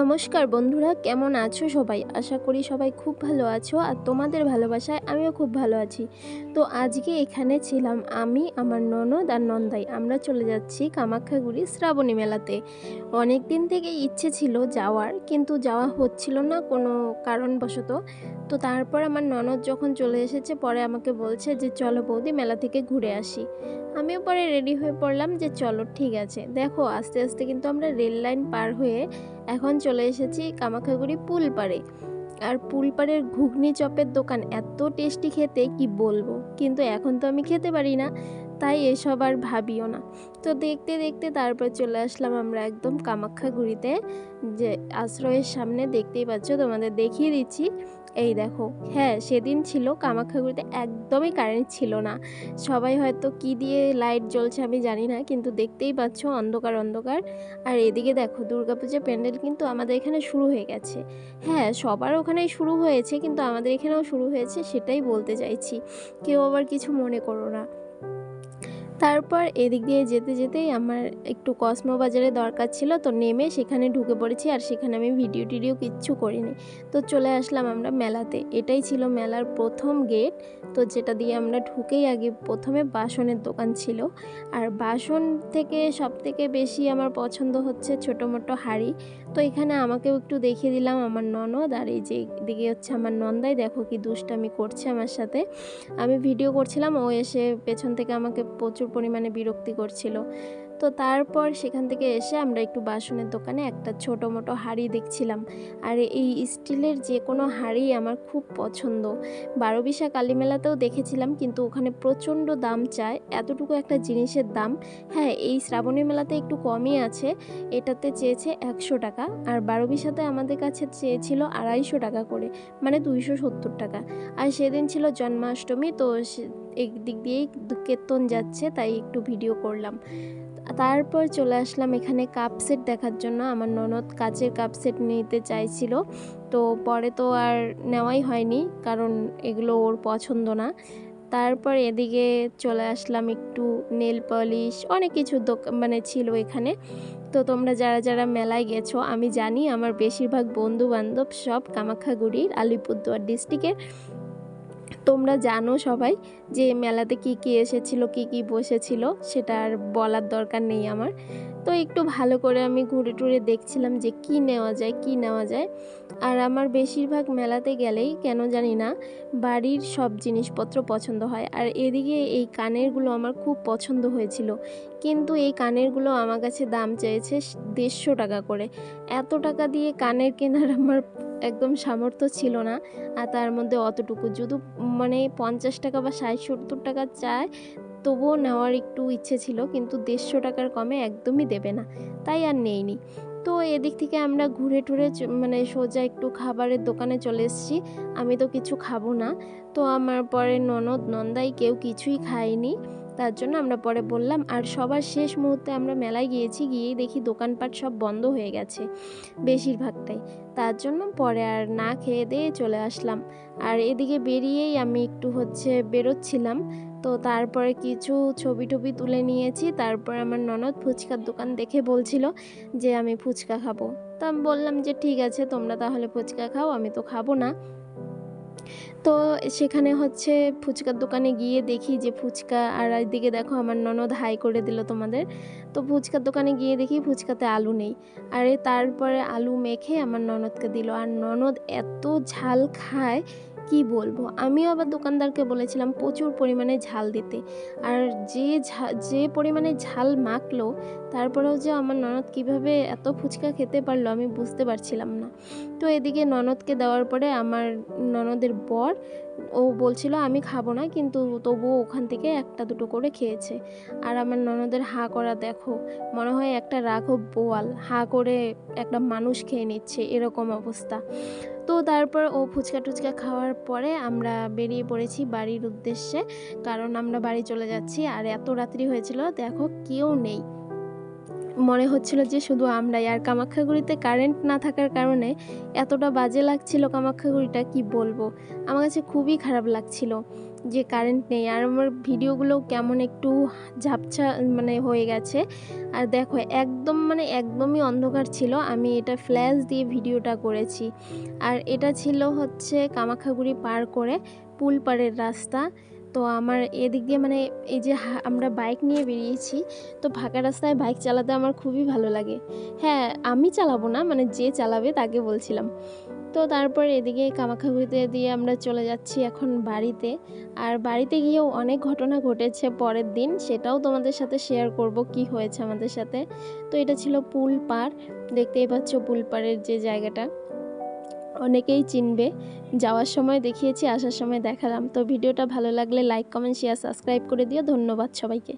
নমস্কার বন্ধুরা, কেমন আছো সবাই? আশা করি সবাই খুব ভালো আছো আর তোমাদের ভালোবাসায় আমিও খুব ভালো আছি। তো আজকে এখানে ছিলাম আমি, আমার ননদ আর নন্দাই। আমরা চলে যাচ্ছি কামাখ্যাগুড়ি শ্রাবণী মেলাতে। অনেক দিন থেকে ইচ্ছে ছিল যাওয়ার, কিন্তু যাওয়া হচ্ছিল না কোনো কারণবশত। তো তারপর আমার ননদ যখন চলে এসেছে, পরে আমাকে বলছে যে, চলো বৌদি, মেলা থেকে ঘুরে আসি। আমিও পরে রেডি হয়ে পড়লাম যে, চলো, ঠিক আছে। দেখো, আস্তে আস্তে কিন্তু আমরা রেল লাইন পার হয়ে এখন চলে এসেছি কামাখাগুড়ি পুল পাড়ে। আর পুল পাড়ের ঘুগনি চপের দোকান এত টেস্টি খেতে, কি বলব? কিন্তু এখন তো আমি খেতে পারি না, তাই এসব আর ভাবিও না। তো দেখতে দেখতে তারপর চলে আসলাম আমরা একদম কামাখ্যাগুড়িতে যে আশ্রয়ের সামনে, দেখতেই পাচ্ছ, তোমাদের দেখিয়ে দিচ্ছি। এই দেখো হ্যাঁ সেদিন ছিল কামাখ্যাগুড়িতে একদমই কারেন্ট ছিল না। সবাই হয়তো কি দিয়ে লাইট জ্বলছে আমি জানি না, কিন্তু দেখতেই পাচ্ছ অন্ধকার অন্ধকার। আর এদিকে দেখো দুর্গাপূজা প্যান্ডেল কিন্তু আমাদের এখানে শুরু হয়ে গেছে। হ্যাঁ সবার ওখানেই শুরু হয়েছে, কিন্তু আমাদের এখানেও শুরু হয়েছে, সেটাই বলতে চাইছি। কেউ আবার কিছু মনে করো না। তারপর এদিক দিয়ে যেতে যেতেই আমার একটু কসমো বাজারে দরকার ছিল, তো নেমে সেখানে ঢুকে পড়েছি আর সেখানে আমি ভিডিও টিডিও কিচ্ছু করিনি। তো চলে আসলাম আমরা মেলাতে। এটাই ছিল মেলার প্রথম গেট তো যেটা দিয়ে আমরা ঢুকেই আগে প্রথমে বাসনের দোকান ছিল। আর বাসন থেকে সব থেকে বেশি আমার পছন্দ হচ্ছে ছোটো মোটো হাঁড়ি। তো এখানে আমাকেও একটু দেখিয়ে দিলাম আমার ননদ আর এই যে দিকে হচ্ছে আমার নন্দাই, দেখো কি দুষ্টামি করছে আমার সাথে। আমি ভিডিও করছিলাম, ও এসে পেছন থেকে আমাকে প্রচুর পরিমাণে বিরক্তি করছিল তো তারপর সেখান থেকে এসে আমরা একটু বাসনের দোকানে একটা ছোটো মোটো হাঁড়ি দেখছিলাম। আর এই স্টিলের যে কোনো হাঁড়ি আমার খুব পছন্দ। বারোবিশা কালীমেলাতেও দেখেছিলাম, কিন্তু ওখানে প্রচণ্ড দাম চায়। এতটুকু একটা জিনিসের দাম। হ্যাঁ এই শ্রাবণী মেলাতে একটু কমই আছে। এটাতে চেয়েছে একশো টাকা। আর বারোবিশাতে আমাদের কাছে চেয়েছিল আড়াইশো টাকা করে মানে দুইশো সত্তর টাকা। আর সেদিন ছিল জন্মাষ্টমী, তো দিক দিয়েই কীর্তন যাচ্ছে, তাই একটু ভিডিও করলাম। তারপর চলে আসলাম এখানে কাপ সেট দেখার জন্য। আমার ননদ কাচের কাপ সেট নিতে চাইছিল, তো পরে তো আর নেওয়াই হয়নি, কারণ এগুলো ওর পছন্দ না। তারপর এদিকে চলে আসলাম একটু নেল পলিশ অনেক কিছু দোকান মানে ছিল এখানে। তো তোমরা যারা যারা মেলায় গেছো, আমি জানি আমার বেশিরভাগ বন্ধু বান্ধব সব কামাখ্যাগুড়ির, আলিপুরদুয়ার ডিস্ট্রিক্টের তোমরা জানো সবাই যে মেলাতে কি কি এসেছিল, কি কি বসেছিল, সেটা আর বলার দরকার নেই আমার। তো একটু ভালো করে আমি ঘুরে টুরে দেখছিলাম যে কি নেওয়া যায়, কি নেওয়া যায়। আর আমার বেশিরভাগ মেলাতে গেলেই, কেন জানি না, বাড়ির সব জিনিসপত্র পছন্দ হয়। আর এদিকে এই কানেরগুলো আমার খুব পছন্দ হয়েছিল। কিন্তু এই কানেরগুলো আমার কাছে দাম চেয়েছে দেড়শো টাকা করে। এত টাকা দিয়ে কানের কেনার আমার একদম সামর্থ্য ছিল না। আর তার মধ্যে অতটুকু যদি মানে পঞ্চাশ টাকা বা ষাট, সত্তর টাকা চায়, তবুও নেওয়ার একটু ইচ্ছে ছিল, কিন্তু দেড়শো টাকার কমে একদমই দেবে না। তাই আর নেইনি। তো এদিক থেকে আমরা ঘুরে টুরে মানে সোজা একটু খাবারের দোকানে চলে এসেছি। আমি তো কিছু খাব না। তো আমার পরে ননদ, নন্দাই কেউ কিছুই খায়নি। তার জন্য আমরা পরে বললাম, আর সবার শেষ মুহূর্তে আমরা মেলায় গিয়েছি, গিয়েই দেখি দোকানপাট সব বন্ধ হয়ে গেছে বেশিরভাগটাই। তার জন্য পরে আর না খেয়ে দিয়ে চলে আসলাম। আর এদিকে বেরিয়েই আমি একটু হচ্ছে বেরোচ্ছিলাম। তো তারপরে কিছু ছবি টবি তুলে নিয়েছি। তারপর আমার ননদ ফুচকার দোকান দেখে বলছিল যে, আমি ফুচকা খাব। তো আমি বললাম যে, ঠিক আছে, তোমরা তাহলে ফুচকা খাও, আমি তো খাব না। তো সেখানে হচ্ছে ফুচকার দোকানে গিয়ে দেখি যে ফুচকা, আর একদিকে দেখো আমার ননদ হাই করে দিল তোমাদের। তো ফুচকার দোকানে গিয়ে দেখি ফুচকাতে আলু নেই। আরে তারপরে আলু মেখে আমার ননদকে দিল। আর ননদ এত ঝাল খায় কি বলব? আমিও আবার দোকানদারকে বলেছিলাম, প্রচুর পরিমাণে ঝাল দিতে। আর যে যে পরিমাণে ঝাল মাখলো, তারপরেও যে আমার ননদ কীভাবে এত ফুচকা খেতে পারল আমি বুঝতে পারছিলাম না। তো এদিকে ননদকে দেওয়ার পরে আমার ননদের বর, ও বলছিল, আমি খাব না, কিন্তু তবুও ওখান থেকে একটা দুটো করে খেয়েছে। আর আমার ননদের হা করা দেখো, মনে হয় একটা রাঘব বোয়াল, হা করে একটা মানুষ খেয়ে নিচ্ছে, এরকম অবস্থা। তো তারপর ও ফুচকা টুচকা খাওয়ার পরে আমরা বেরিয়ে পড়েছি বাড়ির উদ্দেশ্যে। কারণ আমরা বাড়ি চলে যাচ্ছি আর এত রাত্রি হয়েছিল, দেখো কেউ নেই। মনে হচ্ছিল যে শুধু আমরাই। আর কামাখ্যাগুড়িতে কারেন্ট না থাকার কারণে এতটা বাজে লাগছিল কামাখ্যাগুড়িটা, কি বলব? আমার কাছে খুবই খারাপ লাগছিল। যে কারেন্ট নেই আর আমার ভিডিওগুলো কেমন একটু ঝাপছা মানে হয়ে গেছে। আর দেখো, একদম মানে একদমই অন্ধকার ছিল। আমি এটা ফ্ল্যাশ দিয়ে ভিডিওটা করেছি। আর এটা ছিল হচ্ছে কামাখাগুড়ি পার করে পুল পাড়ের রাস্তা। তো আমার এদিক দিয়ে মানে এই যে আমরা বাইক নিয়ে বেরিয়েছি, তো ফাঁকা রাস্তায় বাইক চালাতে আমার খুবই ভালো লাগে। হ্যাঁ আমি চালাবো না মানে যে চালাবে তাকে বলছিলাম। তো তারপর এদিকে কামাখাগুড়িতে দিয়ে আমরা চলে যাচ্ছি এখন বাড়িতে। আর বাড়িতে গিয়েও অনেক ঘটনা ঘটেছে পরের দিন, সেটাও তোমাদের সাথে শেয়ার করব কি হয়েছে আমাদের সাথে। তো এটা ছিল পুল পার, দেখতেই পাচ্ছ পুল পাড়ের যে জায়গাটা। অনেকেই চিনবে, যাওয়ার সময় দেখিয়েছি, আসার সময় দেখালাম। তো ভিডিওটা ভালো লাগলে লাইক কমেন্ট শেয়ার সাবস্ক্রাইব করে দিও। ধন্যবাদ সবাইকে।